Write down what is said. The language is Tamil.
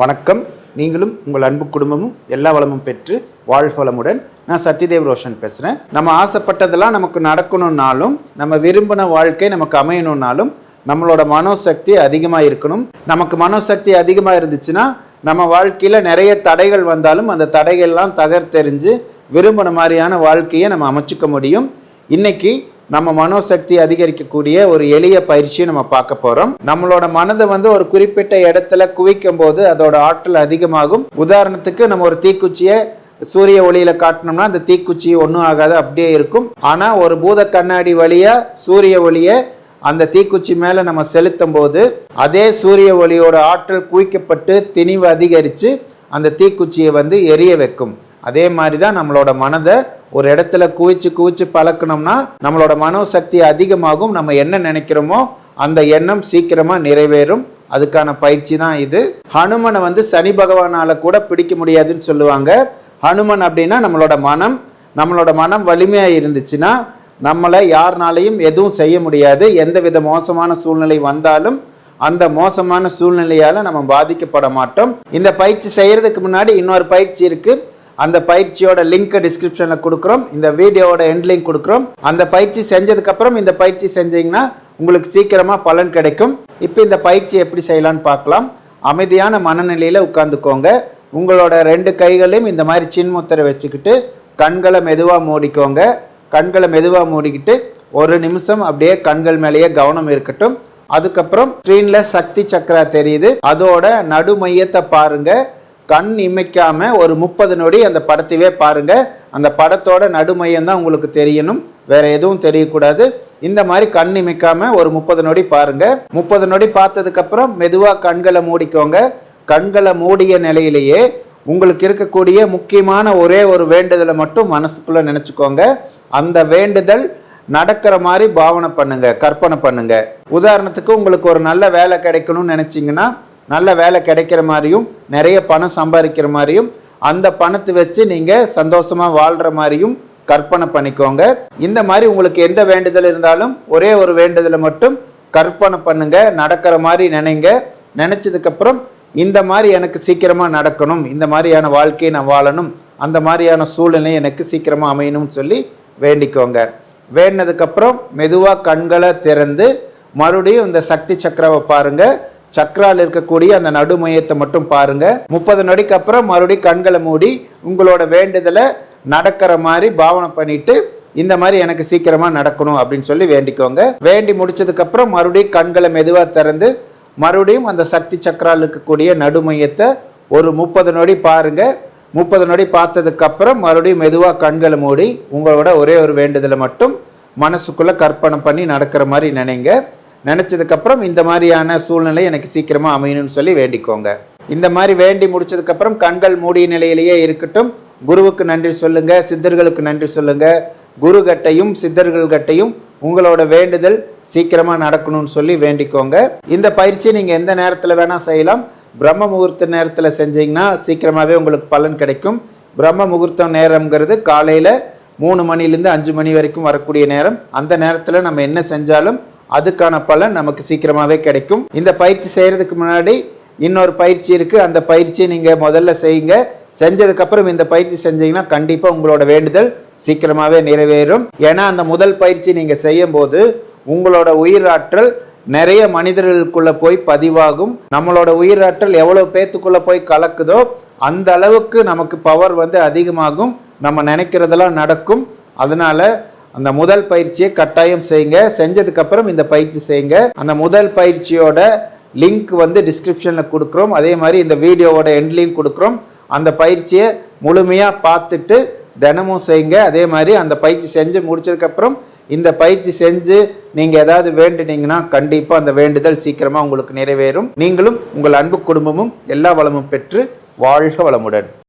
வணக்கம். நீங்களும் உங்கள் அன்பு குடும்பமும் எல்லா வளமும் பெற்று வாழ்க வளமுடன். நான் சத்யதேவ் ரோஷன் பேசுகிறேன் நம்ம ஆசைப்பட்டதெல்லாம் நமக்கு நடக்கணும்னாலும் நம்ம விரும்பின வாழ்க்கை நமக்கு அமையணும்னாலும் நம்மளோட மனோசக்தி அதிகமாக இருக்கணும். நமக்கு மனோசக்தி அதிகமாக இருந்துச்சுன்னா நம்ம வாழ்க்கையில் நிறைய தடைகள் வந்தாலும் அந்த தடைகள்லாம் தகர்த்தெறிஞ்சு விரும்பின மாதிரியான வாழ்க்கையை நம்ம அமைச்சிக்க முடியும். இன்றைக்கி நம்ம மனோசக்தி அதிகரிக்கக்கூடிய ஒரு எளிய பயிற்சியை நம்ம பார்க்க போறோம். நம்மளோட மனதை வந்து ஒரு குறிப்பிட்ட இடத்துல குவிக்கும் போது அதோட ஆற்றல் அதிகமாகும். உதாரணத்துக்கு நம்ம ஒரு தீக்குச்சியை சூரிய ஒளியில காட்டினோம்னா அந்த தீக்குச்சி ஒன்றும் ஆகாது அப்படியே இருக்கும். ஆனா ஒரு பூத கண்ணாடி வழியா சூரிய ஒளியை அந்த தீக்குச்சி மேல நம்ம செலுத்தும் போது அதே சூரிய ஒளியோட ஆற்றல் குவிக்கப்பட்டு திணிவு அதிகரித்து அந்த தீக்குச்சியை வந்து எரிய வைக்கும். அதே மாதிரி தான் நம்மளோட மனதை ஒரு இடத்துல குவிச்சு குவிச்சு பழக்கணும்னா நம்மளோட மனோசக்தி அதிகமாகும். நம்ம என்ன நினைக்கிறோமோ அந்த எண்ணம் சீக்கிரமா நிறைவேறும். அதுக்கான பயிற்சி தான் இது. ஹனுமனை வந்து சனி பகவானால கூட பிடிக்க முடியாதுன்னு சொல்லுவாங்க. ஹனுமன் அப்படின்னா நம்மளோட மனம். நம்மளோட மனம் வலிமையா இருந்துச்சுன்னா நம்மளை யாருனாலையும் எதுவும் செய்ய முடியாது. எந்த வித மோசமான சூழ்நிலை வந்தாலும் அந்த மோசமான சூழ்நிலையால நம்ம பாதிக்கப்பட மாட்டோம். இந்த பயிற்சி செய்யறதுக்கு முன்னாடி இன்னொரு பயிற்சி இருக்கு. அந்த பயிற்சியோட லிங்க் டிஸ்கிரிப்ஷனில் கொடுக்குறோம். இந்த வீடியோவோட எண்ட் லிங்க் கொடுக்குறோம். அந்த பயிற்சி செஞ்சதுக்கப்புறம் இந்த பயிற்சி செஞ்சீங்கன்னா உங்களுக்கு சீக்கிரமாக பலன் கிடைக்கும். இப்போ இந்த பயிற்சி எப்படி செய்யலாம்னு பார்க்கலாம். அமைதியான மனநிலையில் உட்காந்துக்கோங்க உங்களோட ரெண்டு கைகளையும் இந்த மாதிரி சின்முத்திரை வச்சுக்கிட்டு கண்களை மெதுவாக மூடிக்கோங்க. கண்களை மெதுவாக மூடிக்கிட்டு ஒரு நிமிஷம் அப்படியே கண்கள் மேலேயே கவனம் இருக்கட்டும். அதுக்கப்புறம் ஸ்க்ரீனில் சக்தி சக்கரா தெரியுது. அதோட நடு மையத்தை கண் இமைக்காமல் ஒரு முப்பது நொடி அந்த படத்தையே பாருங்கள் அந்த படத்தோட நடுமையம் தான் உங்களுக்கு தெரியணும். வேற எதுவும் தெரியக்கூடாது. இந்த மாதிரி கண் இமைக்காமல் ஒரு முப்பது நொடி பாருங்கள் முப்பது நொடி பார்த்ததுக்கப்புறம் மெதுவாக கண்களை மூடிக்கோங்க. கண்களை மூடிய நிலையிலேயே உங்களுக்கு இருக்கக்கூடிய முக்கியமான ஒரே ஒரு வேண்டுதலை மட்டும் மனசுக்குள்ளே நினச்சிக்கோங்க. அந்த வேண்டுதல் நடக்கிற மாதிரி பாவனை பண்ணுங்க கற்பனை பண்ணுங்க. உதாரணத்துக்கு உங்களுக்கு ஒரு நல்ல வேலை கிடைக்கணும்னு நினச்சிங்கன்னா நல்ல வேலை கிடைக்கிற மாதிரியும் நிறைய பணம் சம்பாதிக்கிற மாதிரியும் அந்த பணத்தை வச்சு நீங்கள் சந்தோஷமாக வாழ்கிற மாதிரியும் கற்பனை பண்ணிக்கோங்க. இந்த மாதிரி உங்களுக்கு எந்த வேண்டுதல் இருந்தாலும் ஒரே ஒரு வேண்டுதலை மட்டும் கற்பனை பண்ணுங்க நடக்கிற மாதிரி நினைங்க. நினச்சதுக்கப்புறம் இந்த மாதிரி எனக்கு சீக்கிரமாக நடக்கணும் இந்த மாதிரியான வாழ்க்கையை நான் வாழணும் அந்த மாதிரியான சூழ்நிலை எனக்கு சீக்கிரமாக அமையணும்னு சொல்லி வேண்டிக்கோங்க. வேண்டினதுக்கப்புறம் மெதுவாக கண்களை திறந்து மறுபடியும் இந்த சக்தி சக்கரவை பாருங்கள் சக்கரால் இருக்கக்கூடிய அந்த நடுமையத்தை மட்டும் பாருங்க. முப்பது நொடிக்கு அப்புறம் மறுபடியும் கண்களை மூடி உங்களோட வேண்டுதலை நடக்கிற மாதிரி பாவனை பண்ணிட்டு இந்த மாதிரி எனக்கு சீக்கிரமா நடக்கணும் அப்படின்னு சொல்லி வேண்டிக்கோங்க. வேண்டி முடிச்சதுக்கு அப்புறம் மறுபடியும் கண்களை மெதுவாக திறந்து மறுபடியும் அந்த சக்தி சக்கரால் இருக்கக்கூடிய நடுமையத்தை ஒரு முப்பது நொடி பாருங்க. முப்பது நொடி பார்த்ததுக்கு அப்புறம் மறுபடியும் மெதுவாக கண்களை மூடி உங்களோட ஒரே ஒரு வேண்டுதலை மட்டும் மனசுக்குள்ள கற்பனை பண்ணி நடக்கிற மாதிரி நினைங்க. நினச்சதுக்கப்புறம் இந்த மாதிரியான சூழ்நிலை எனக்கு சீக்கிரமாக அமையணும்னு சொல்லி வேண்டிக்கோங்க. இந்த மாதிரி வேண்டி முடிச்சதுக்கப்புறம் கண்கள் மூடிய நிலையிலேயே இருக்கட்டும். குருவுக்கு நன்றி சொல்லுங்கள் சித்தர்களுக்கு நன்றி சொல்லுங்கள் குரு கட்டையும் சித்தர்கள் கட்டையும் உங்களோட வேண்டுதல் சீக்கிரமாக நடக்கணும்னு சொல்லி வேண்டிக்கோங்க. இந்த பயிற்சியை நீங்கள் எந்த நேரத்தில் வேணால் செய்யலாம். பிரம்ம முகூர்த்த நேரத்தில் செஞ்சீங்கன்னா சீக்கிரமாகவே உங்களுக்கு பலன் கிடைக்கும். பிரம்ம முகூர்த்தம் நேரம்ங்கிறது காலையில் மூணு மணிலேருந்து அஞ்சு மணி வரைக்கும் வரக்கூடிய நேரம். அந்த நேரத்தில் நம்ம என்ன செஞ்சாலும் அதுக்கான பலன் நமக்கு சீக்கிரமாகவே கிடைக்கும். இந்த பயிற்சி செய்கிறதுக்கு முன்னாடி இன்னொரு பயிற்சி இருக்குது அந்த பயிற்சியை நீங்கள் முதல்ல செய்யுங்க. செஞ்சதுக்கப்புறம் இந்த பயிற்சி செஞ்சீங்கன்னா கண்டிப்பாக உங்களோட வேண்டுதல் சீக்கிரமாகவே நிறைவேறும். ஏன்னா அந்த முதல் பயிற்சி நீங்கள் செய்யும் போது உங்களோட உயிராற்றல் நிறைய மனிதர்களுக்குள்ளே போய் பதிவாகும். நம்மளோட உயிராற்றல் எவ்வளோ பேத்துக்குள்ளே போய் கலக்குதோ அந்த அளவுக்கு நமக்கு பவர் வந்து அதிகமாகும். நம்ம நினைக்கிறதெல்லாம் நடக்கும். அதனால அந்த முதல் பயிற்சியை கட்டாயம் செய்யுங்க. செஞ்சதுக்கு அப்புறம் இந்த பயிற்சி செய்யுங்க. அந்த முதல் பயிற்சியோட லிங்க் வந்து டிஸ்கிரிப்ஷனில் கொடுக்குறோம். அதே மாதிரி இந்த வீடியோவோட எண்ட்லையும் கொடுக்குறோம். அந்த பயிற்சியை முழுமையாக பார்த்துட்டு தினமும் செய்யுங்க. அதே மாதிரி அந்த பயிற்சி செஞ்சு முடிச்சதுக்கப்புறம் இந்த பயிற்சி செஞ்சு நீங்கள் ஏதாவது வேண்டுனீங்கன்னா கண்டிப்பாக அந்த வேண்டுதல் சீக்கிரமாக உங்களுக்கு நிறைவேறும். நீங்களும் உங்கள் அன்பு குடும்பமும் எல்லா வளமும் பெற்று வாழ்க வளமுடன்.